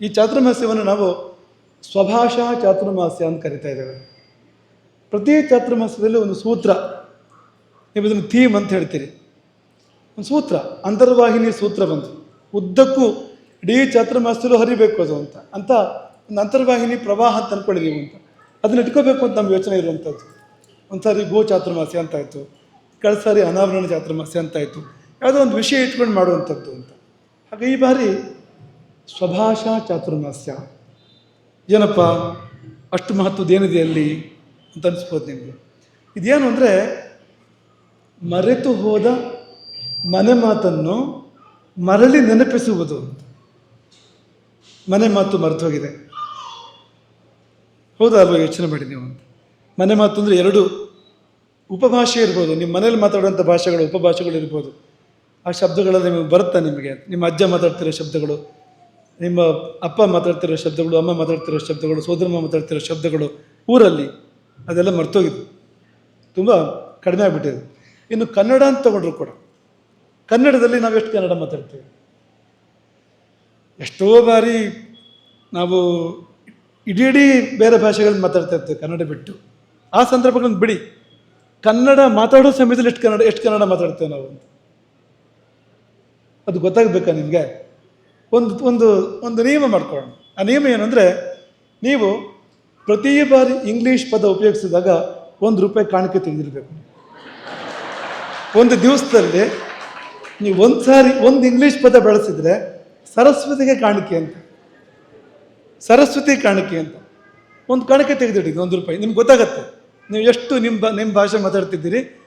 ಈ ಚಾತುರ್ಮಾಸ್ಯವನ್ನು ನಾವು ಸ್ವಭಾಷಾ ಚಾತುರ್ಮಾಸ್ಯ ಅಂತ ಕರಿತಾ ಇದ್ದೇವೆ. ಪ್ರತಿ ಚಾತುರ್ಮಾಸ್ಯದಲ್ಲಿ ಒಂದು ಸೂತ್ರ, ನೀವು ಇದನ್ನು ಥೀಮ್ ಅಂತ ಹೇಳ್ತೀರಿ. ಒಂದು ಸೂತ್ರ, ಅಂತರ್ವಾಹಿನಿ ಸೂತ್ರ ಬಂತು. ಉದ್ದಕ್ಕೂ ಇಡೀ ಚಾತುರ್ಮಾಸದಲ್ಲೂ ಹರಿಬೇಕು ಅದು ಅಂತ. ಅಂತ ಒಂದು ಅಂತರ್ವಾಹಿನಿ ಪ್ರವಾಹ ಅಂತ ಅನ್ಕೊಂಡಿದ್ದೀವಿ ಅಂತ. ಅದನ್ನ ಇಟ್ಕೋಬೇಕು ಅಂತ ನಮ್ಮ ಯೋಚನೆ ಇರುವಂಥದ್ದು. ಒಂದು ಸಾರಿ ಗೋ ಚಾತುರ್ಮಾಸ್ಯ ಅಂತ ಆಯಿತು. ಕಳೆದ ಸಾರಿ ಅನಾವರಣ ಚಾತುರ್ಮಾಸ್ಯ ಅಂತ ಆಯಿತು. ಯಾವುದೋ ಒಂದು ವಿಷಯ ಇಟ್ಕೊಂಡು ಮಾಡುವಂಥದ್ದು ಅಂತ. ಹಾಗೆ ಈ ಬಾರಿ ಸ್ವಭಾಷಾ ಚಾತುರ್ಮಾಸ್ಯ. ಏನಪ್ಪ? ಅಷ್ಟು ಮಹತ್ವದ್ದೇನಿದೆ ಅಲ್ಲಿ ಅಂತ ಅನಿಸ್ಬೋದು ನಿಮಗೆ. ಇದೇನು ಅಂದರೆ ಮರೆತು ಹೋದ ಮನೆ ಮಾತನ್ನು ಮರಳಿ ನೆನಪಿಸುವುದು ಮನೆ ಮಾತು ಮರೆತು ಹೋಗಿದೆ ಹೌದಾ ಅಲ್ವಾ? ಯೋಚನೆ ಮಾಡಿ ನೀವು ಮನೆ ಮಾತು ಅಂದರೆ ಎರಡು ಉಪಭಾಷೆ ಇರ್ಬೋದು. ನಿಮ್ಮ ಮನೇಲಿ ಮಾತಾಡುವಂಥ ಭಾಷೆಗಳು, ಉಪಭಾಷೆಗಳು ಇರ್ಬೋದು. ಆ ಶಬ್ದಗಳಲ್ಲಿ ನಿಮಗೆ ಬರುತ್ತಾ ನಿಮಗೆ? ನಿಮ್ಮ ಅಜ್ಜ ಮಾತಾಡ್ತಿರೋ ಶಬ್ದಗಳು ನಿಮ್ಮ ಅಪ್ಪ ಮಾತಾಡ್ತಿರೋ ಶಬ್ದಗಳು, ಅಮ್ಮ ಮಾತಾಡ್ತಿರೋ ಶಬ್ದಗಳು, ಸೋದರಮ್ಮ ಮಾತಾಡ್ತಿರೋ ಶಬ್ದಗಳು ಊರಲ್ಲಿ ಅದೆಲ್ಲ ಮರ್ತೋಗಿದ್ದು ತುಂಬ ಕಡಿಮೆ ಆಗಿಬಿಟ್ಟಿದೆ. ಇನ್ನು ಕನ್ನಡ ಅಂತ ತಗೊಂಡ್ರು ಕೂಡ. ಕನ್ನಡದಲ್ಲಿ ನಾವು ಎಷ್ಟು ಕನ್ನಡ ಮಾತಾಡ್ತೀವಿ? ಎಷ್ಟೋ ಬಾರಿ ನಾವು ಇಡೀ ಇಡೀ ಬೇರೆ ಭಾಷೆಗಳನ್ನ ಮಾತಾಡ್ತಾ ಇರ್ತೀವಿ ಕನ್ನಡ ಬಿಟ್ಟು. ಆ ಸಂದರ್ಭಗಳನ್ನು ಬಿಡಿ. ಕನ್ನಡ ಮಾತಾಡೋ ಸಮಯದಲ್ಲಿ ಎಷ್ಟು ಕನ್ನಡ ಎಷ್ಟು ಕನ್ನಡ ಮಾತಾಡ್ತೇವೆ ನಾವು ಅಂತ. ಅದು ಗೊತ್ತಾಗಬೇಕಾ ನಿಮಗೆ? ಒಂದು ಒಂದು ಒಂದು ನಿಯಮ ಮಾಡ್ಕೊಳ್ಳೋಣ. ಆ ನಿಯಮ ಏನಂದರೆ, ನೀವು ಪ್ರತಿ ಬಾರಿ ಇಂಗ್ಲೀಷ್ ಪದ ಉಪಯೋಗಿಸಿದಾಗ ಒಂದು ರೂಪಾಯಿ ಕಾಣಿಕೆ ತೆಗೆದಿರಬೇಕು. ಒಂದು ದಿವಸದಲ್ಲಿ ನೀವು ಒಂದು ಸಾರಿ ಒಂದು ಇಂಗ್ಲೀಷ್ ಪದ ಬಳಸಿದರೆ ಸರಸ್ವತಿಗೆ ಕಾಣಿಕೆ ಅಂತ. ಸರಸ್ವತಿ ಕಾಣಿಕೆ ಅಂತ. ಒಂದು ಕಾಣಿಕೆ ತೆಗೆದಿಡಿ, ಒಂದು ರೂಪಾಯಿ. ನಿಮ್ಗೆ ಗೊತ್ತಾಗತ್ತೆ. ನೀವು ಎಷ್ಟು ನಿಮ್ಮ ನಿಮ್ಮ ಭಾಷೆ ಮಾತಾಡ್ತಿದ್ದೀರಿ,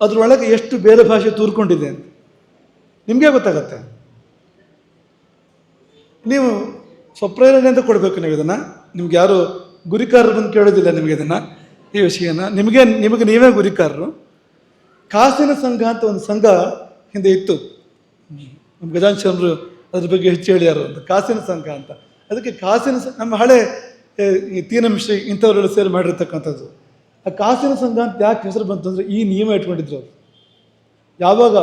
ಅದರೊಳಗೆ ಎಷ್ಟು ಬೇರೆ ಭಾಷೆ ತೂರ್ಕೊಂಡಿದೆ ಅಂತ. ನಿಮಗೆ ಗೊತ್ತಾಗತ್ತೆ? ನೀವು ಸ್ವಪ್ರೇರಣೆಯಿಂದ ಕೊಡಬೇಕು ನೀವು ಇದನ್ನು. ನಿಮ್ಗೆ ಯಾರು ಗುರಿಕಾರರು ಬಂದು ಕೇಳೋದಿಲ್ಲ ನಿಮಗೆ ಇದನ್ನು, ಈ ವಿಷಯನ. ನಿಮಗೆ ನಿಮಗೆ ನೀವೇ ಗುರಿಕಾರರು. ಕಾಸಿನ ಸಂಘ ಅಂತ ಒಂದು ಸಂಘ ಹಿಂದೆ ಇತ್ತು. ನಮ್ಮ ಗಜಾನ್ ಅದ್ರ ಬಗ್ಗೆ ಹೆಚ್ಚು ಹೇಳ್ಯಾರು. ಅಂತ ಕಾಸಿನ ಸಂಘ ಅಂತ. ಅದಕ್ಕೆ ಕಾಸಿನ ಸಂಘ ನಮ್ಮ ಹಳೆ ಈ ತೀನಮಿಶ್ರಿ ಇಂಥವರೆಲ್ಲ ಸೇರಿ ಮಾಡಿರ್ತಕ್ಕಂಥದ್ದು. ಆ ಕಾಸಿನ ಸಂಘ ಅಂತ ಯಾಕೆ ಹೆಸರು ಬಂತು ಅಂದರೆ ಈ ನಿಯಮ ಇಟ್ಕೊಂಡಿದ್ರು ಅವರು. ಯಾವಾಗ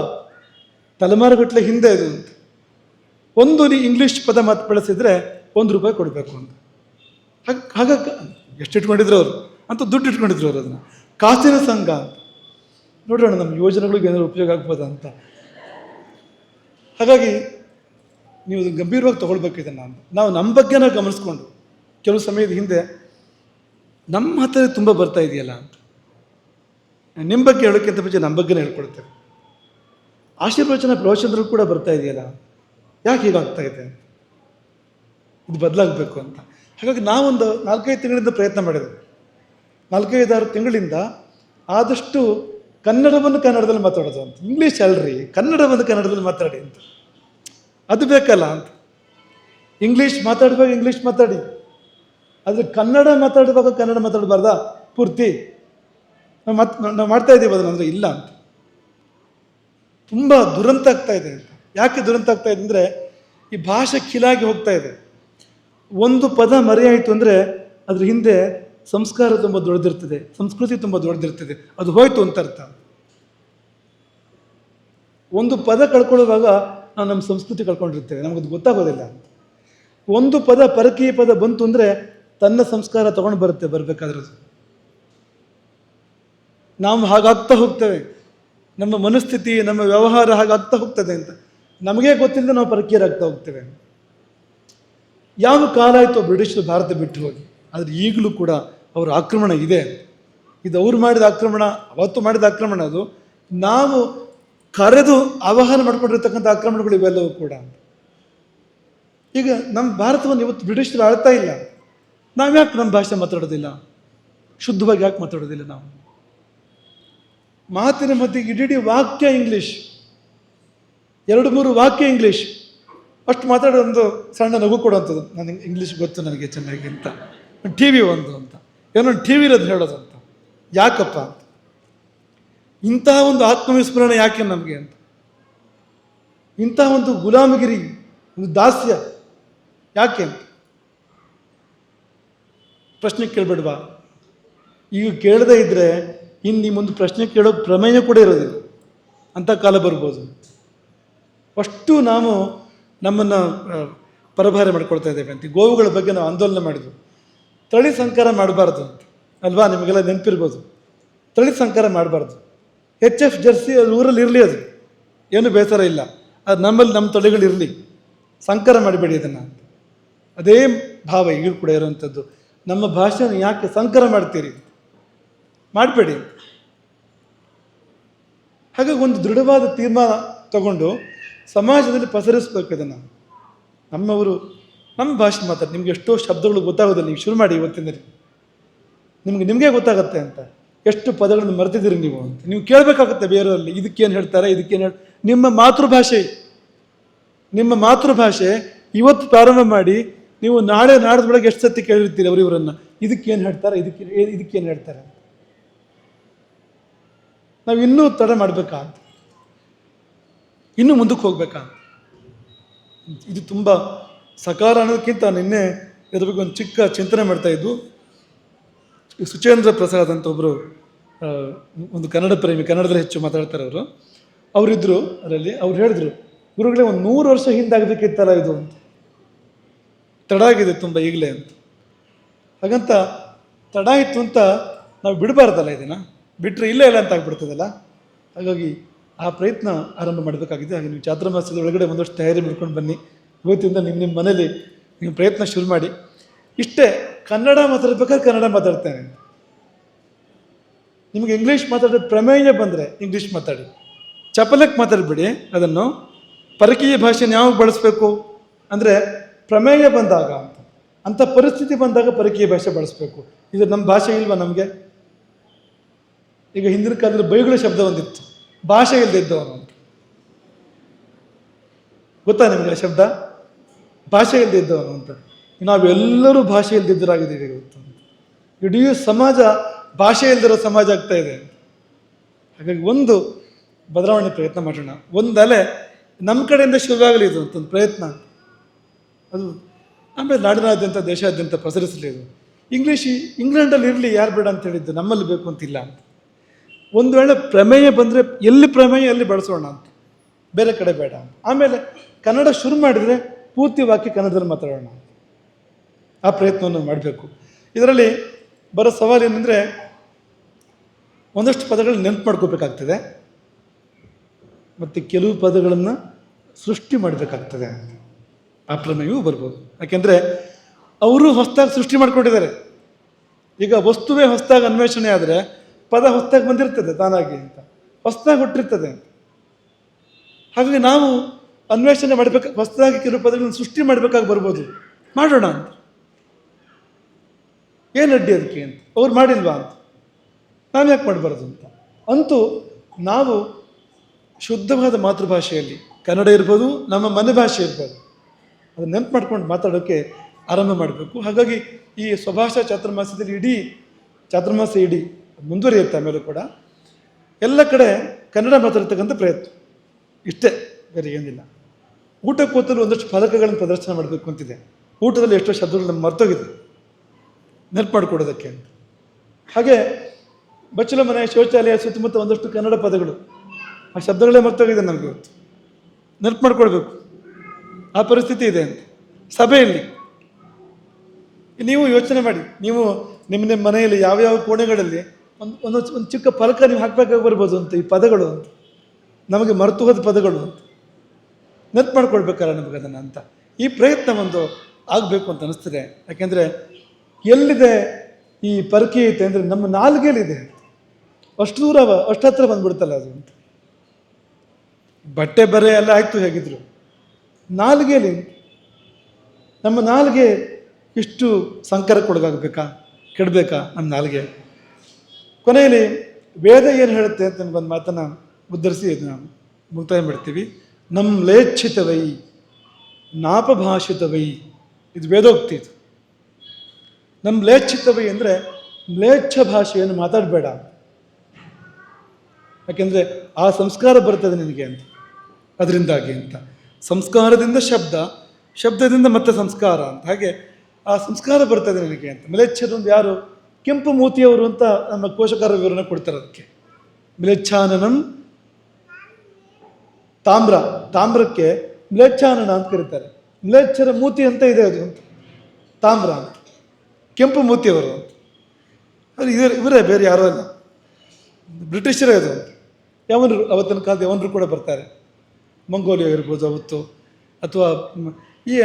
ತಲೆಮಾರುಗಟ್ಟಲೆ ಹಿಂದೆ ಇದು ಅಂತ ಒಂದು ಇಂಗ್ಲೀಷ್ ಪದ ಮಾತು ಬಳಸಿದ್ರೆ ಒಂದು ರೂಪಾಯಿ ಕೊಡಬೇಕು ಅಂತ. ಹಾಗೆ ಎಷ್ಟು ಇಟ್ಕೊಂಡಿದ್ರು ಅವರು? ಅಂತ ದುಡ್ಡು ಇಟ್ಕೊಂಡಿದ್ರು ಅವರು ಅದನ್ನು. ಕಾಸಿನ ಸಂಘ ನೋಡೋಣ ನಮ್ಮ ಯೋಜನೆಗಳಿಗೆ ಏನಾದರೂ ಉಪಯೋಗ ಆಗ್ಬೋದಾ ಅಂತ. ಹಾಗಾಗಿ ನೀವು ಗಂಭೀರವಾಗಿ ತೊಗೊಳ್ಬೇಕಿದೆ ನಾನು ನಾವು ನಮ್ಮ ಬಗ್ಗೆ ನಾವು ಗಮನಿಸ್ಕೊಂಡು, ಕೆಲವು ಸಮಯದ ಹಿಂದೆ ನಮ್ಮ ಹತ್ರ ತುಂಬ ಬರ್ತಾ ಇದೆಯಲ್ಲ ಅಂತ. ನಿಮ್ಮ ಬಗ್ಗೆ ಹೇಳೋಕ್ಕಿಂತ ಮುಂಚೆ ನಮ್ಮ ಬಗ್ಗೆನೇ ಹೇಳ್ಕೊಡ್ತೇವೆ. ಆಶೀರ್ವಚನ ಪ್ರವಚನರು ಕೂಡ ಬರ್ತಾ ಇದೆಯಲ್ಲ ಯಾಕೆ ಹೀಗಾಗ್ತಾ ಇದೆ? ಬದಲಾಗಬೇಕು ಅಂತ. ಹಾಗಾಗಿ ನಾವೊಂದು ನಾಲ್ಕೈದು ತಿಂಗಳಿಂದ ಪ್ರಯತ್ನ ಮಾಡಿದೆ ನಾಲ್ಕೈದಾರು ತಿಂಗಳಿಂದ ಆದಷ್ಟು ಕನ್ನಡವನ್ನು ಕನ್ನಡದಲ್ಲಿ ಮಾತಾಡೋದು ಅಂತ. ಇಂಗ್ಲೀಷ್ ಅಲ್ರಿ, ಕನ್ನಡವನ್ನು ಕನ್ನಡದಲ್ಲಿ ಮಾತಾಡಿ ಅಂತ. ಅದು ಬೇಕಲ್ಲ ಅಂತ. ಇಂಗ್ಲೀಷ್ ಮಾತಾಡುವಾಗ ಇಂಗ್ಲೀಷ್ ಮಾತಾಡಿ. ಆದರೆ ಕನ್ನಡ ಮಾತಾಡುವಾಗ ಕನ್ನಡ ಮಾತಾಡಬಾರ್ದಾ? ಪೂರ್ತಿ. ನಾವು ಮತ್ ನಾವು ಮಾಡ್ತಾ ಇದ್ದೀವಿ ಅದನ್ನು ಅಂದರೆ ಇಲ್ಲ ಅಂತ. ತುಂಬ ದುರಂತ ಆಗ್ತಾ ಇದೆ ಯಾಕೆ ದುರಂತ ಆಗ್ತಾ ಇದೆ ಅಂದರೆ ಈ ಭಾಷೆ ಕಿಲಾಗಿ ಹೋಗ್ತಾ ಇದೆ. ಒಂದು ಪದ ಮರೆಯಾಯಿತು ಅಂದರೆ ಅದ್ರ ಹಿಂದೆ ಸಂಸ್ಕಾರ ತುಂಬ ದೊಡ್ಡದಿರ್ತದೆ, ಸಂಸ್ಕೃತಿ ತುಂಬ ದೊಡ್ಡದಿರ್ತದೆ, ಅದು ಹೋಯ್ತು ಅಂತ ಅರ್ಥ. ಒಂದು ಪದ ಕಳ್ಕೊಳ್ಳುವಾಗ ನಾವು ನಮ್ಮ ಸಂಸ್ಕೃತಿ ಕಳ್ಕೊಂಡಿರ್ತೇವೆ, ನಮಗದು ಗೊತ್ತಾಗೋದಿಲ್ಲ. ಒಂದು ಪದ ಪರಕೀಯ ಪದ ಬಂತು ಅಂದರೆ ತನ್ನ ಸಂಸ್ಕಾರ ತಗೊಂಡು ಬರುತ್ತೆ ಬರಬೇಕಾದ್ರೆ ನಾವು ಹಾಗಾಗ್ತಾ ಹೋಗ್ತೇವೆ. ನಮ್ಮ ಮನಸ್ಥಿತಿ, ನಮ್ಮ ವ್ಯವಹಾರ ಹಾಗಾಗ್ತಾ ಹೋಗ್ತದೆ ಅಂತ. ನಮಗೆ ಗೊತ್ತಿಲ್ಲದೆ ನಾವು ಪರಕೀಯರಾಗ್ತಾ ಹೋಗ್ತೇವೆ. ಯಾವ ಕಾಲ ಆಯಿತು ಬ್ರಿಟಿಷರು ಭಾರತ ಬಿಟ್ಟು ಹೋಗಿ, ಆದರೆ ಈಗಲೂ ಕೂಡ ಅವರ ಆಕ್ರಮಣ ಇದೆ. ಇದು ಅವ್ರು ಮಾಡಿದ ಆಕ್ರಮಣ, ಅವತ್ತು ಮಾಡಿದ ಆಕ್ರಮಣ ಅದು. ನಾವು ಕರೆದು ಆವಾಹನ ಮಾಡಿಕೊಂಡಿರ್ತಕ್ಕಂಥ ಆಕ್ರಮಣಗಳು ಇವೆಲ್ಲವೂ ಕೂಡ. ಈಗ ನಮ್ಮ ಭಾರತವನ್ನು ಇವತ್ತು ಬ್ರಿಟಿಷರು ಆಳ್ತಾ ಇಲ್ಲ. ನಾವು ಯಾಕೆ ನಮ್ಮ ಭಾಷೆ ಮಾತಾಡೋದಿಲ್ಲ? ಶುದ್ಧವಾಗಿ ಯಾಕೆ ಮಾತಾಡೋದಿಲ್ಲ ನಾವು? ಮಾತಿನ ಮಧ್ಯೆ ಇಡೀ ವಾಕ್ಯ ಇಂಗ್ಲೀಷ್ ಎರಡು ಮೂರು ವಾಕ್ಯ ಇಂಗ್ಲೀಷ್ ಅಷ್ಟು ಮಾತಾಡೋ ಒಂದು ಸಣ್ಣ ನಗು ಕೊಡುವಂಥದ್ದು. ನನಗೆ ಇಂಗ್ಲೀಷ್ ಗೊತ್ತು ನನಗೆ ಚೆನ್ನಾಗಿ ಅಂತ. ಟಿ ವಿ ಒಂದು ಅಂತ. ಏನೋ ಟಿ ವಿ ಇರೋದು ಹೇಳೋದು ಅಂತ. ಯಾಕಪ್ಪ ಅಂತ. ಇಂತಹ ಒಂದು ಆತ್ಮವಿಸ್ಮರಣೆ ಯಾಕೆ ನಮಗೆ ಅಂತ. ಇಂತಹ ಒಂದು ಗುಲಾಮಗಿರಿ ಒಂದು ದಾಸ್ಯ ಯಾಕೆ ಅಂತ. ಪ್ರಶ್ನೆ ಕೇಳಬೇಡವಾ. ಈಗ ಕೇಳದೇ ಇದ್ದರೆ ಇನ್ನು ನಿಮ್ಮೊಂದು ಪ್ರಶ್ನೆ ಕೇಳೋ ಪ್ರಮೇಯ ಕೂಡ ಇರೋದಿಲ್ಲ. ಅಂಥ ಕಾಲ ಬರ್ಬೋದು. ಅಷ್ಟು ನಾವು ನಮ್ಮನ್ನು ಪರಭಾರೆ ಮಾಡ್ಕೊಳ್ತಾ ಇದ್ದೇವೆ ಅಂತ. ಗೋವುಗಳ ಬಗ್ಗೆ ನಾವು ಆಂದೋಲನ ಮಾಡಿದ್ವು. ತಳಿ ಸಂಕಾರ ಮಾಡಬಾರ್ದು ಅಂತ. ಅಲ್ವಾ? ನಿಮಗೆಲ್ಲ ನೆನಪಿರ್ಬೋದು. ತಳಿ ಸಂಕಾರ ಮಾಡಬಾರ್ದು. ಎಚ್ ಎಫ್ ಜರ್ಸಿ ಅದು ಊರಲ್ಲಿ ಇರಲಿ ಅದು. ಏನು ಬೇಸರ ಇಲ್ಲ. ಅದು ನಮ್ಮಲ್ಲಿ ನಮ್ಮ ತಳಿಗಳು ಇರಲಿ. ಸಂಕರ ಮಾಡಬೇಡಿ ಅದನ್ನು ಅಂತ. ಅದೇ ಭಾವ ಈಗಲೂ ಕೂಡ ಇರುವಂಥದ್ದು. ನಮ್ಮ ಭಾಷೆನ ಯಾಕೆ ಸಂಕರ ಮಾಡ್ತೀರಿ? ಮಾಡಬೇಡಿ ಹಾಗಾಗಿ ಒಂದು ದೃಢವಾದ ತೀರ್ಮಾನ ತಗೊಂಡು ಸಮಾಜದಲ್ಲಿ ಪಸರಿಸ್ಬೇಕು ಇದನ್ನು. ನಮ್ಮವರು, ನಮ್ಮ ಭಾಷೆ ಮಾತಾಡಿ ನಿಮ್ಗೆ ಎಷ್ಟೋ ಶಬ್ದಗಳು ಗೊತ್ತಾಗೋದಿಲ್ಲ, ನೀವು ಶುರು ಮಾಡಿ ಇವತ್ತಿನ ನಿಮ್ಗೆ ನಿಮಗೆ ಗೊತ್ತಾಗುತ್ತೆ ಅಂತ. ಎಷ್ಟು ಪದಗಳನ್ನು ಮರೆತಿದ್ದೀರಿ ನೀವು ಅಂತ. ನೀವು ಕೇಳಬೇಕಾಗುತ್ತೆ ಬೇರೆಯವರಲ್ಲಿ, ಇದಕ್ಕೇನು ಹೇಳ್ತಾರೆ, ಇದಕ್ಕೇನು ಹೇಳಿ, ನಿಮ್ಮ ಮಾತೃಭಾಷೆ. ನಿಮ್ಮ ಮಾತೃಭಾಷೆ ಇವತ್ತು ಪ್ರಾರಂಭ ಮಾಡಿ, ನೀವು ನಾಳೆ ನಾಡದ ಬೆಳಗ್ಗೆ ಎಷ್ಟು ಸತಿ ಕೇಳಿರ್ತೀರಿ ಅವರು ಇವರನ್ನು. ಇದಕ್ಕೇನು ಹೇಳ್ತಾರೆ, ಇದಕ್ಕೆ, ಇದಕ್ಕೇನು ಹೇಳ್ತಾರೆ ನಾವು ಇನ್ನೂ ತಡ ಮಾಡಬೇಕಾ ಅಂತ ಇನ್ನೂ ಮುಂದಕ್ಕೆ ಹೋಗ್ಬೇಕಾ? ಇದು ತುಂಬ ಸಕಾರ ಅನ್ನೋದಕ್ಕಿಂತ ನಿನ್ನೆ ಇದ್ರ ಬಗ್ಗೆ ಒಂದು ಚಿಕ್ಕ ಚಿಂತನೆ ಮಾಡ್ತಾ ಇದ್ದು, ಸುಚೇಂದ್ರ ಪ್ರಸಾದ್ ಅಂತ ಒಬ್ಬರು ಒಂದು ಕನ್ನಡ ಪ್ರೇಮಿ, ಕನ್ನಡದಲ್ಲಿ ಹೆಚ್ಚು ಮಾತಾಡ್ತಾರೆ ಅವರು. ಅವರಿದ್ದರು ಅದರಲ್ಲಿ, ಅವ್ರು ಹೇಳಿದ್ರು, ಗುರುಗಳೇ ಒಂದು ನೂರು ವರ್ಷ ಹಿಂದಾಗಬೇಕಿತ್ತಲ್ಲ ಇದು ಅಂತ ತಡ ಆಗಿದೆ ತುಂಬ ಈಗಲೇ ಅಂತ. ಹಾಗಂತ ತಡ ಇತ್ತು ಅಂತ ನಾವು ಬಿಡಬಾರ್ದಲ್ಲ ಇದನ್ನು? ಬಿಟ್ಟರೆ ಇಲ್ಲೇ ಇಲ್ಲ ಅಂತ ಆಗ್ಬಿಡ್ತದಲ್ಲ? ಹಾಗಾಗಿ ಆ ಪ್ರಯತ್ನ ಆರಂಭ ಮಾಡಬೇಕಾಗಿದೆ. ಹಾಗೆ ನೀವು ಮಾಸದ ಒಳಗಡೆ ಒಂದಷ್ಟು ತಯಾರಿ ಮಾಡ್ಕೊಂಡು ಬನ್ನಿ. ಇವತ್ತಿಂದ ನಿಮ್ಮ ನಿಮ್ಮ ಮನೇಲಿ ನೀವು ಪ್ರಯತ್ನ ಶುರು ಮಾಡಿ. ಇಷ್ಟೇ ಕನ್ನಡ ಮಾತಾಡ್ಬೇಕಾದ್ರೆ ಕನ್ನಡ ಮಾತಾಡ್ತೇನೆ. ನಿಮಗೆ ಇಂಗ್ಲೀಷ್ ಮಾತಾಡೋ ಪ್ರಮೇಯ ಬಂದರೆ ಇಂಗ್ಲೀಷ್ ಮಾತಾಡಿ. ಚಪಲಕ್ಕೆ ಮಾತಾಡಬೇಡಿ. ಅದನ್ನು ಪರಕೀಯ ಭಾಷೆನ ಯಾವಾಗ ಬಳಸಬೇಕು? ಅಂದರೆ ಪ್ರಮೇಯ ಬಂದಾಗ ಅಂತ. ಅಂಥ ಪರಿಸ್ಥಿತಿ ಬಂದಾಗ ಪರಕೀಯ ಭಾಷೆ ಬಳಸಬೇಕು. ಇದು ನಮ್ಮ ಭಾಷೆ ಇಲ್ವಾ ನಮಗೆ? ಈಗ ಹಿಂದಿನ ಕಾಲದಲ್ಲಿ ಬೈಗುಳ ಶಬ್ದ ಒಂದಿತ್ತು. ಭಾಷೆ ಇಲ್ದಿದ್ದವನು. ಗೊತ್ತಾ ನಿಮಗೆ ಶಬ್ದ? ಭಾಷೆ ಇಲ್ದಿದ್ದವನು ಅಂತ. ನಾವೆಲ್ಲರೂ ಭಾಷೆ ಇಲ್ದಿದ್ದರಾಗಿದ್ದೀವಿ ಇವತ್ತು ಇಡೀ ಸಮಾಜ ಭಾಷೆ ಇಲ್ದಿರೋ ಸಮಾಜ ಆಗ್ತಾ ಇದೆ. ಹಾಗಾಗಿ ಒಂದು ಬದಲಾವಣೆ ಪ್ರಯತ್ನ ಮಾಡೋಣ. ಒಂದಲೆ ನಮ್ಮ ಕಡೆಯಿಂದ ಶುರುವಾಗಲಿ ಇದು ಅಂತ ಒಂದು ಪ್ರಯತ್ನ. ಅದು ಆಮೇಲೆ ನಾಡಿನಾದ್ಯಂತ ದೇಶಾದ್ಯಂತ ಪ್ರಸರಿಸಲಿ ಇದು. ಇಂಗ್ಲೀಷ್ ಇಂಗ್ಲೆಂಡಲ್ಲಿ ಇರಲಿ ಯಾರು ಬೇಡ ಅಂತ ಹೇಳಿದ್ದು ನಮ್ಮಲ್ಲಿ ಬೇಕು ಅಂತಿಲ್ಲ ಅಂತ. ಒಂದು ವೇಳೆ ಪ್ರಮೇಯ ಬಂದರೆ ಎಲ್ಲಿ ಪ್ರಮೇಯ ಅಲ್ಲಿ ಬಳಸೋಣ ಅಂತ? ಬೇರೆ ಕಡೆ ಬೇಡ ಆಮೇಲೆ ಕನ್ನಡ ಶುರು ಮಾಡಿದರೆ ಪೂರ್ತಿ ವಾಕ್ಯ ಕನ್ನಡದಲ್ಲಿ ಮಾತಾಡೋಣ ಆ ಪ್ರಯತ್ನವನ್ನು ಮಾಡಬೇಕು. ಇದರಲ್ಲಿ ಬರೋ ಸವಾಲು ಏನಂದರೆ ಒಂದಷ್ಟು ಪದಗಳು ನೆನಪು ಮಾಡ್ಕೋಬೇಕಾಗ್ತದೆ. ಮತ್ತು ಕೆಲವು ಪದಗಳನ್ನು ಸೃಷ್ಟಿ ಮಾಡಬೇಕಾಗ್ತದೆ. ಆ ಪ್ರಮೇಯವೂ ಬರ್ಬೋದು. ಯಾಕೆಂದರೆ ಅವರು ಹೊಸ್ತಾಗಿ ಸೃಷ್ಟಿ ಮಾಡ್ಕೊಂಡಿದ್ದಾರೆ. ಈಗ ವಸ್ತುವೇ ಹೊಸ್ತಾಗಿ ಅನ್ವೇಷಣೆ ಆದರೆ ಪದ ಹೊಸ್ತಾಗಿ ಬಂದಿರ್ತದೆ ತಾನಾಗಿ ಅಂತ. ಹೊಸ್ತಾಗಿ ಹುಟ್ಟಿರ್ತದೆ ಅಂತ. ಹಾಗಾಗಿ ನಾವು ಅನ್ವೇಷಣೆ ಮಾಡಬೇಕು, ಹೊಸದಾಗಿ ಕೆಲವು ಪದಗಳನ್ನು ಸೃಷ್ಟಿ ಮಾಡಬೇಕಾಗಿ ಬರ್ಬೋದು. ಮಾಡೋಣ ಅಂತ. ಏನು ಅಡ್ಡಿ ಅದಕ್ಕೆ ಅಂತ. ಅವ್ರು ಮಾಡಿಲ್ವಾ ಅಂತ. ನಾವು ಯಾಕೆ ಮಾಡಬಾರ್ದು ಅಂತ. ಅಂತೂ ನಾವು ಶುದ್ಧವಾದ ಮಾತೃಭಾಷೆಯಲ್ಲಿ, ಕನ್ನಡ ಇರ್ಬೋದು, ನಮ್ಮ ಮನೆ ಭಾಷೆ ಇರ್ಬೋದು ಅದು ನೆನಪು ಮಾಡ್ಕೊಂಡು ಮಾತಾಡೋಕ್ಕೆ ಆರಂಭ ಮಾಡಬೇಕು. ಹಾಗಾಗಿ ಈ ಸ್ವಭಾಷಾ ಚಾತುರ್ಮಾಸದಲ್ಲಿ ಇಡೀ ಚಾತುರ್ಮಾಸ ಇಡೀ ಮುಂದುವರಿಯುತ್ತೆ ಆಮೇಲೆ ಕೂಡ. ಎಲ್ಲ ಕಡೆ ಕನ್ನಡ ಮಾತಾಡ್ತಕ್ಕಂಥ ಪ್ರಯತ್ನ. ಇಷ್ಟೇ, ಬೇರೆ ಏನಿಲ್ಲ. ಊಟ ಕೂತಲು ಒಂದಷ್ಟು ಫಲಕಗಳನ್ನು ಪ್ರದರ್ಶನ ಮಾಡಬೇಕು ಅಂತಿದೆ. ಊಟದಲ್ಲಿ ಎಷ್ಟೋ ಶಬ್ದಗಳು ನಮ್ಗೆ ಮರ್ತೋಗಿದೆ. ನೆನಪು ಮಾಡಿಕೊಡೋದಕ್ಕೆ ಅಂತ. ಹಾಗೆ ಬಚ್ಚಲ ಮನೆ, ಶೌಚಾಲಯ ಸುತ್ತಮುತ್ತ ಒಂದಷ್ಟು ಕನ್ನಡ ಪದಗಳು. ಆ ಶಬ್ದಗಳೇ ಮರ್ತೋಗಿದೆ ನಮಗೆ ಇವತ್ತು. ನೆನಪು ಮಾಡ್ಕೊಳ್ಬೇಕು ಆ ಪರಿಸ್ಥಿತಿ ಇದೆ ಅಂತ. ಸಭೆಯಲ್ಲಿ ನೀವು ಯೋಚನೆ ಮಾಡಿ. ನೀವು ನಿಮ್ಮ ನಿಮ್ಮ ಮನೆಯಲ್ಲಿ ಯಾವ್ಯಾವ ಕೋಣೆಗಳಲ್ಲಿ ಒಂದು ಒಂದು ಒಂದು ಚಿಕ್ಕ ಫಲಕ ನೀವು ಹಾಕಬೇಕಾಗಿ ಬರ್ಬೋದು ಅಂತ, ಈ ಪದಗಳು ಅಂತ. ನಮಗೆ ಮರೆತು ಹೋದ ಪದಗಳು ಅಂತ. ನೆನಪು ಮಾಡ್ಕೊಳ್ಬೇಕಲ್ಲ ನಮಗೆ ಅದನ್ನು ಅಂತ. ಈ ಪ್ರಯತ್ನ ಒಂದು ಆಗಬೇಕು ಅಂತ ಅನಿಸ್ತದೆ. ಯಾಕೆಂದರೆ ಎಲ್ಲಿದೆ ಈ ಪರಕೀಯತೆ ಅಂದರೆ ನಮ್ಮ ನಾಲ್ಗೆಲಿದೆ ಅಷ್ಟು ದೂರ ಅಷ್ಟು ಹತ್ರ ಬಂದ್ಬಿಡ್ತಲ್ಲ ಅದು ಅಂತ. ಬಟ್ಟೆ ಬರೆ ಎಲ್ಲ ಆಯಿತು ಹೇಗಿದ್ರು. ನಾಲ್ಗೆಲಿ ನಮ್ಮ ನಾಲ್ಗೆ ಇಷ್ಟು ಸಂಕರಕ್ಕೊಳಗಾಗಬೇಕಾ ಕೆಡಬೇಕಾ? ನಮ್ಮ ನಾಲ್ಗೆ. ಕೊನೆಯಲ್ಲಿ ವೇದ ಏನು ಹೇಳುತ್ತೆ ಅಂತ ಒಂದು ಮಾತನ್ನು ಉದ್ಧರಿಸಿ ನಾವು ಮುಕ್ತಾಯ ಮಾಡ್ತೀವಿ. ನಮ್ಮ ಲೇಚ್ಛಿತವೈ, ನಾಪಭಾಷಿತವೈ, ಇದು ವೇದೋಕ್ತಿ ಇದು. ನಮ್ಮ ಲೇಚ್ಛಿತವೈ ಅಂದರೆ ಮ್ಲೇಚ್ಛ ಭಾಷೆಯನ್ನು ಮಾತಾಡಬೇಡ. ಯಾಕೆಂದರೆ ಆ ಸಂಸ್ಕಾರ ಬರ್ತದೆ ನಿನಗೆ ಅಂತ, ಅದರಿಂದಾಗಿ ಅಂತ. ಸಂಸ್ಕಾರದಿಂದ ಶಬ್ದ, ಶಬ್ದದಿಂದ ಮತ್ತೆ ಸಂಸ್ಕಾರ ಅಂತ. ಹಾಗೆ ಆ ಸಂಸ್ಕಾರ ಬರ್ತದೆ ನಿನಗೆ ಅಂತ. ಮ್ಲೇಚ್ಛದೊಂದು ಯಾರು? ಕೆಂಪು ಮೂತಿಯವರು ಅಂತ ನಮ್ಮ ಪೋಷಕರ ವಿವರಣೆ ಕೊಡ್ತಾರೆ ಅದಕ್ಕೆ. ಮಿಲೆಚ್ಛಾನನಂ ತಾಮ್ರ, ತಾಮ್ರಕ್ಕೆ ಮ್ಲೇಚ್ಛಾನನ ಅಂತ ಕರೀತಾರೆ. ಮ್ಲೇಚ್ಛರ ಮೂತಿ ಅಂತ ಇದೆ ಅದು ಅಂತ. ತಾಮ್ರ ಅಂತ. ಕೆಂಪು ಮೂತಿಯವರು ಅಂತ. ಅದು ಇವರೇ ಬೇರೆ ಯಾರೂ ಅಲ್ಲ. ಬ್ರಿಟಿಷರೇ ಅದು ಯವನರು, ಅವತ್ತಿನ ಕಾಲದ ಯವನರು ಕೂಡ ಬರ್ತಾರೆ. ಮಂಗೋಲಿಯಾ ಇರ್ಬೋದು ಅವತ್ತು, ಅಥವಾ ಈ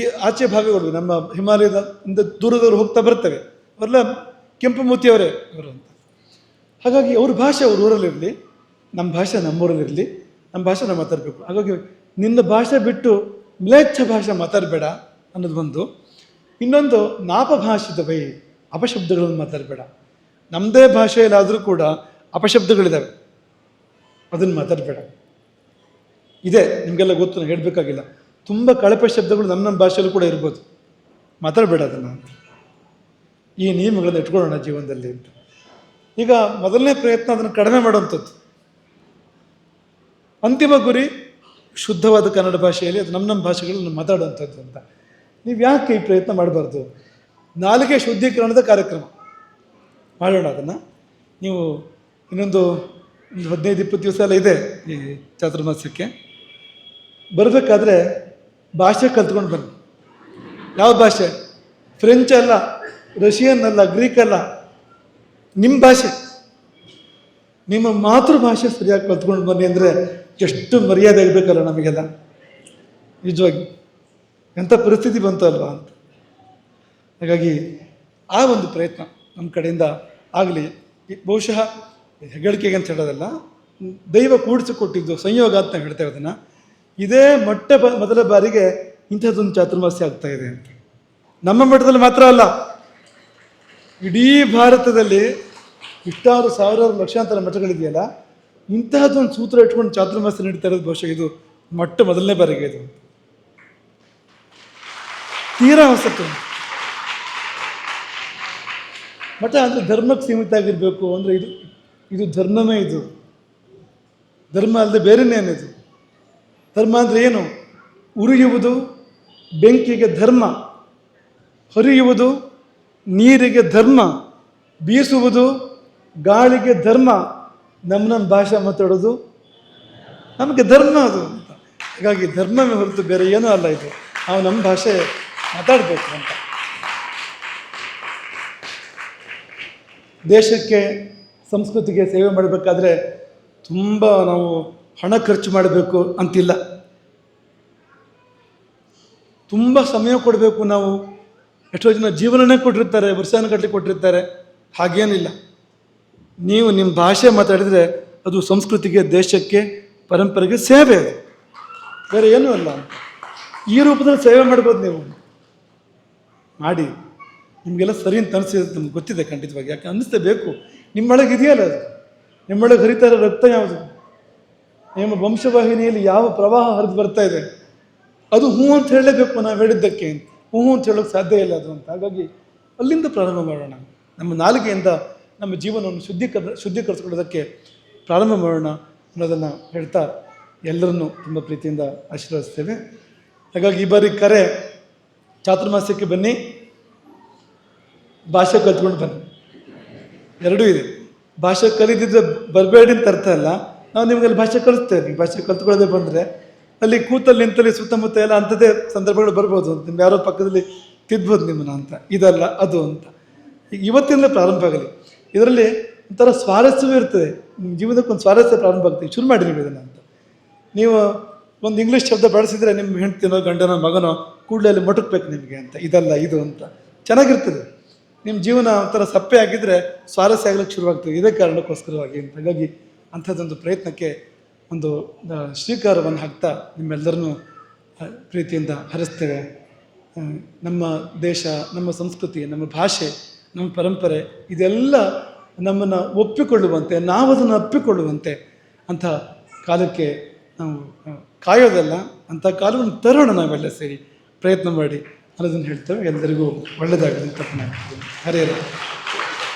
ಈ ಆಚೆ ಭಾಗಗಳು ನಮ್ಮ ಹಿಮಾಲಯದ ದೂರದವರು ಹೋಗ್ತಾ ಬರ್ತವೆ. ಅವರೆಲ್ಲ ಕೆಂಪು ಮೂತಿಯವರೇ ಅವರು ಅಂತ. ಹಾಗಾಗಿ ಅವ್ರ ಭಾಷೆ ಅವ್ರ ಊರಲ್ಲಿರಲಿ ನಮ್ಮ ಭಾಷೆ ನಮ್ಮೂರಲ್ಲಿರಲಿ ನಮ್ಮ ಭಾಷೆ ನಾವು ಮಾತಾಡಬೇಕು. ಹಾಗಾಗಿ ನಿನ್ನ ಭಾಷೆ ಬಿಟ್ಟು ಮ್ಲೇಚ್ಛ ಭಾಷೆ ಮಾತಾಡಬೇಡ ಅನ್ನೋದು ಒಂದು. ಇನ್ನೊಂದು ನಾಪಭಾಷಿತ ಬೈ ಅಪಶಬ್ದಗಳನ್ನು ಮಾತಾಡಬೇಡ. ನಮ್ಮದೇ ಭಾಷೆಯಲ್ಲಾದರೂ ಕೂಡ ಅಪಶಬ್ದಗಳಿದ್ದಾವೆ ಅದನ್ನು ಮಾತಾಡಬೇಡ. ಇದೆ ನಿಮಗೆಲ್ಲ ಗೊತ್ತು ನಾನು ಹೇಳಬೇಕಾಗಿಲ್ಲ. ತುಂಬ ಕಳಪೆ ಶಬ್ದಗಳು ನಮ್ಮ ನಮ್ಮ ಭಾಷೆಯಲ್ಲೂ ಕೂಡ ಇರ್ಬೋದು. ಮಾತಾಡಬೇಡ ಅದನ್ನು. ಈ ನಿಯಮಗಳನ್ನು ಇಟ್ಕೊಳ್ಳೋಣ ಜೀವನದಲ್ಲಿ ಅಂತ. ಈಗ ಮೊದಲನೇ ಪ್ರಯತ್ನ ಅದನ್ನು ಕಡಿಮೆ ಮಾಡುವಂಥದ್ದು. ಅಂತಿಮ ಗುರಿ ಶುದ್ಧವಾದ ಕನ್ನಡ ಭಾಷೆಯಲ್ಲಿ ಅದು ನಮ್ಮ ನಮ್ಮ ಭಾಷೆಗಳನ್ನು ಮಾತಾಡುವಂಥದ್ದು ಅಂತ. ನೀವು ಯಾಕೆ ಈ ಪ್ರಯತ್ನ ಮಾಡಬಾರ್ದು? ನಾಲಿಗೆ ಶುದ್ಧೀಕರಣದ ಕಾರ್ಯಕ್ರಮ. ಮಾಡೋಣ ಅದನ್ನು. ನೀವು ಇನ್ನೊಂದು ಒಂದು ಹದಿನೈದು, ಇಪ್ಪತ್ತು ದಿವಸ ಎಲ್ಲ ಇದೆ ಈ ಚಾತುರ್ಮಾಸ್ಯಕ್ಕೆ ಬರಬೇಕಾದ್ರೆ ಭಾಷೆ ಕಲ್ತ್ಕೊಂಡು ಬನ್ನಿ. ಯಾವ ಭಾಷೆ? ಫ್ರೆಂಚ್ ಅಲ್ಲ. ರಷ್ಯನ್ ಅಲ್ಲ ಗ್ರೀಕ್ ಅಲ್ಲ ನಿಮ್ಮ ಭಾಷೆ. ನಿಮ್ಮ ಮಾತೃಭಾಷೆ ಸರಿಯಾಗಿ ಕಲ್ತ್ಕೊಂಡು ಬನ್ನಿ ಅಂದರೆ ಎಷ್ಟು ಮರ್ಯಾದೆ ಆಗಬೇಕಲ್ಲ ನಮಗೆಲ್ಲ. ನಿಜವಾಗಿ. ಎಂಥ ಪರಿಸ್ಥಿತಿ ಬಂತು ಅಲ್ವಾ ಅಂತ. ಹಾಗಾಗಿ ಆ ಒಂದು ಪ್ರಯತ್ನ ನಮ್ಮ ಕಡೆಯಿಂದ ಆಗಲಿ. ಬಹುಶಃ ಹೆಗಳಿಕೆಗೆ ಅಂತ ಹೇಳೋದಲ್ಲ, ದೈವ ಕೂಡಿಸಿಕೊಟ್ಟಿದ್ದು ಸಂಯೋಗ ಅಂತ ನಾವು ಹೇಳ್ತೇವೆ ಅದನ್ನು ಇದೇ ಮೊಟ್ಟ ಮೊದಲ ಬಾರಿಗೆ ಇಂಥದ್ದೊಂದು ಚಾತುರ್ಮಾಸ್ಯ ಆಗ್ತಾ ಇದೆ ಅಂತ. ನಮ್ಮ ಮಠದಲ್ಲಿ ಮಾತ್ರ ಅಲ್ಲ ಇಡೀ ಭಾರತದಲ್ಲಿ ಇಷ್ಟಾರು ಸಾವಿರಾರು ಲಕ್ಷಾಂತರ ಮಠಗಳಿದೆಯಲ್ಲ ಇಂತಹದ್ದೊಂದು ಸೂತ್ರ ಇಟ್ಕೊಂಡು ಚಾತುರ್ಮಾಸ ನೀಡ್ತಾ ಇರೋದು ಬಹುಶಃ ಇದು ಮೊಟ್ಟ ಮೊದಲನೇ ಬಾರಿಗೆ ಇದು. ತೀರಾ ಹೊಸತು. ಮಠ ಅಂದರೆ ಧರ್ಮಕ್ಕೆ ಸೀಮಿತ ಆಗಿರಬೇಕು ಅಂದರೆ ಇದು ಇದು ಧರ್ಮವೇ ಇದು. ಧರ್ಮ ಅಲ್ಲದೆ ಬೇರೆನೇನಿದು ಧರ್ಮ ಅಂದರೆ ಏನು? ಉರಿಯುವುದು, ಬೆಂಕಿಗೆ ಧರ್ಮ. ಹರಿಯುವುದು ನೀರಿಗೆ ಧರ್ಮ, ಬೀಸುವುದು ಗಾಳಿಗೆ ಧರ್ಮ ನಮ್ಮ ನಮ್ಮ ಭಾಷೆ ಮಾತಾಡೋದು ನಮಗೆ ಧರ್ಮ ಅದು ಅಂತ. ಹಾಗಾಗಿ ಧರ್ಮವೇ ಹೊರತು ಬೇರೆ ಏನೂ ಅಲ್ಲ ಇದು. ನಾವು ನಮ್ಮ ಭಾಷೆ ಮಾತಾಡಬೇಕು ಅಂತ. ದೇಶಕ್ಕೆ, ಸಂಸ್ಕೃತಿಗೆ ಸೇವೆ ಮಾಡಬೇಕಾದ್ರೆ ತುಂಬ ನಾವು ಹಣ ಖರ್ಚು ಮಾಡಬೇಕು ಅಂತಿಲ್ಲ. ತುಂಬ ಸಮಯ ಕೊಡಬೇಕು ನಾವು. ಎಷ್ಟೋ ಜನ ಜೀವನನೇ ಕೊಟ್ಟಿರ್ತಾರೆ ವರ್ಷಾನುಗಟ್ಟಲೆ ಕೊಟ್ಟಿರ್ತಾರೆ. ಹಾಗೇನಿಲ್ಲ. ನೀವು ನಿಮ್ಮ ಭಾಷೆ ಮಾತಾಡಿದರೆ ಅದು ಸಂಸ್ಕೃತಿಗೆ, ದೇಶಕ್ಕೆ, ಪರಂಪರೆಗೆ ಸೇವೆ ಅದು. ಬೇರೆ ಏನೂ ಅಲ್ಲ. ಈ ರೂಪದಲ್ಲಿ ಸೇವೆ ಮಾಡ್ಬೋದು ನೀವು. ಮಾಡಿ. ನಿಮಗೆಲ್ಲ ಸರಿ ಅಂತ ಅನಿಸಿದೆ ನಮ್ಗೆ ಗೊತ್ತಿದೆ ಖಂಡಿತವಾಗಿ. ಯಾಕೆ ಅನ್ನಿಸ್ತೇ ಬೇಕು ನಿಮ್ಮೊಳಗೆ ಇದೆಯಲ್ಲ ಅದು. ನಿಮ್ಮೊಳಗೆ ಹರಿತಾ ಇರೋ ರಕ್ತ ಯಾವುದು? ನಿಮ್ಮ ವಂಶವಾಹಿನಿಯಲ್ಲಿ ಯಾವ ಪ್ರವಾಹ ಹರಿದು ಬರ್ತಾ ಇದೆ? ಅದು ಹ್ಞೂ ಅಂತ ಹೇಳಲೇಬೇಕು ನಾವು ಹೇಳಿದ್ದಕ್ಕೆ ಹ್ಞೂ ಅಂತ ಹೇಳೋಕ್ಕೆ ಸಾಧ್ಯ ಇಲ್ಲ ಅದು ಅಂತ. ಹಾಗಾಗಿ ಅಲ್ಲಿಂದ ಪ್ರಾರಂಭ ಮಾಡೋಣ. ನಮ್ಮ ನಾಲಿಗೆಯಿಂದ ನಮ್ಮ ಜೀವನವನ್ನು ಶುದ್ಧೀಕರ, ಶುದ್ಧೀಕರಿಸ್ಕೊಳ್ಳೋದಕ್ಕೆ ಪ್ರಾರಂಭ ಮಾಡೋಣ ಅನ್ನೋದನ್ನು ಹೇಳ್ತಾ ಎಲ್ಲರನ್ನೂ ತುಂಬ ಪ್ರೀತಿಯಿಂದ ಆಶೀರ್ವದಿಸ್ತೇವೆ. ಹಾಗಾಗಿ ಈ ಬಾರಿ ಕರೆ ಚಾತುರ್ಮಾಸ್ಯಕ್ಕೆ ಬನ್ನಿ. ಭಾಷೆ ಕಲ್ತ್ಕೊಂಡು ಬನ್ನಿ. ಎರಡೂ ಇದೆ. ಭಾಷೆ ಕಲಿತಿದ್ರೆ ಬರಬೇಡಿ ಅಂತ ಅರ್ಥ ಅಲ್ಲ. ನಾವು ನಿಮಗೆ ಅಲ್ಲಿ ಭಾಷೆ ಕಲಿಸ್ತೇವೆ ನೀವು ಭಾಷೆ ಕಲ್ತ್ಕೊಳ್ಳೋದೇ ಬಂದರೆ ಅಲ್ಲಿ ಕೂತಲ್ಲಿ ನಿಂತಲ್ಲಿ ಸುತ್ತಮುತ್ತ ಎಲ್ಲ ಅಂಥದ್ದೇ ಸಂದರ್ಭಗಳು ಬರ್ಬೋದು. ನಿಮ್ಮ ಯಾರೋ ಪಕ್ಕದಲ್ಲಿ ತಿದ್ಬೋದು ನಿಮ್ಮನ್ನ ಅಂತ. ಇದಲ್ಲ, ಅದು ಅಂತ. ಇವತ್ತಿಂದ ಪ್ರಾರಂಭ ಆಗಲಿ. ಇದರಲ್ಲಿ ಒಂಥರ ಸ್ವಾರಸ್ಯವೂ ಇರ್ತದೆ. ನಿಮ್ಮ ಜೀವನಕ್ಕೆ ಒಂದು ಸ್ವಾರಸ್ಯ ಪ್ರಾರಂಭ ಆಗ್ತದೆ. ಶುರು ಮಾಡಿ ನೀವು ಇದನ್ನು ಅಂತ. ನೀವು ಒಂದು ಇಂಗ್ಲೀಷ್ ಶಬ್ದ ಬಳಸಿದರೆ ನಿಮ್ಮ ಹೆಂಡ್ತಿನೋ, ಗಂಡನೋ, ಮಗನೋ ಕೂಡಲೇ ಅಲ್ಲಿ ಮೊಟಕ್ಬೇಕು ನಿಮಗೆ ಅಂತ. ಇದಲ್ಲ, ಇದು ಅಂತ. ಚೆನ್ನಾಗಿರ್ತದೆ. ನಿಮ್ಮ ಜೀವನ ಒಂಥರ ಸಪ್ಪೆ ಆಗಿದ್ದರೆ ಸ್ವಾರಸ್ಯ ಆಗಲಿಕ್ಕೆ ಶುರುವಾಗ್ತದೆ. ಇದೇ ಕಾರಣಕ್ಕೋಸ್ಕರವಾಗಿ ಅಂತ. ಹಾಗಾಗಿ ಅಂಥದ್ದೊಂದು ಪ್ರಯತ್ನಕ್ಕೆ ಒಂದು ಶ್ರೀಕಾರವನ್ನು ಹಾಕ್ತಾ ನಿಮ್ಮೆಲ್ಲರನ್ನೂ ಪ್ರೀತಿಯಿಂದ ಹರಿಸ್ತೇವೆ. ನಮ್ಮ ದೇಶ, ನಮ್ಮ ಸಂಸ್ಕೃತಿ, ನಮ್ಮ ಭಾಷೆ, ನಮ್ಮ ಪರಂಪರೆ, ಇದೆಲ್ಲ ನಮ್ಮನ್ನು ಒಪ್ಪಿಕೊಳ್ಳುವಂತೆ, ನಾವು ಅದನ್ನು ಅಪ್ಪಿಕೊಳ್ಳುವಂತೆ ಅಂಥ ಕಾಲಕ್ಕೆ ನಾವು ಕಾಯೋದಲ್ಲ ಅಂಥ ಕಾಲವನ್ನು ತರೋಣ ನಾವೆಲ್ಲ ಸೇರಿ ಪ್ರಯತ್ನ ಮಾಡಿ. ಅನ್ನೋದನ್ನು ಹೇಳ್ತೇವೆ. ಎಲ್ಲರಿಗೂ ಒಳ್ಳೆಯದಾಗಲಿ ಅಂತ ಹರೇ.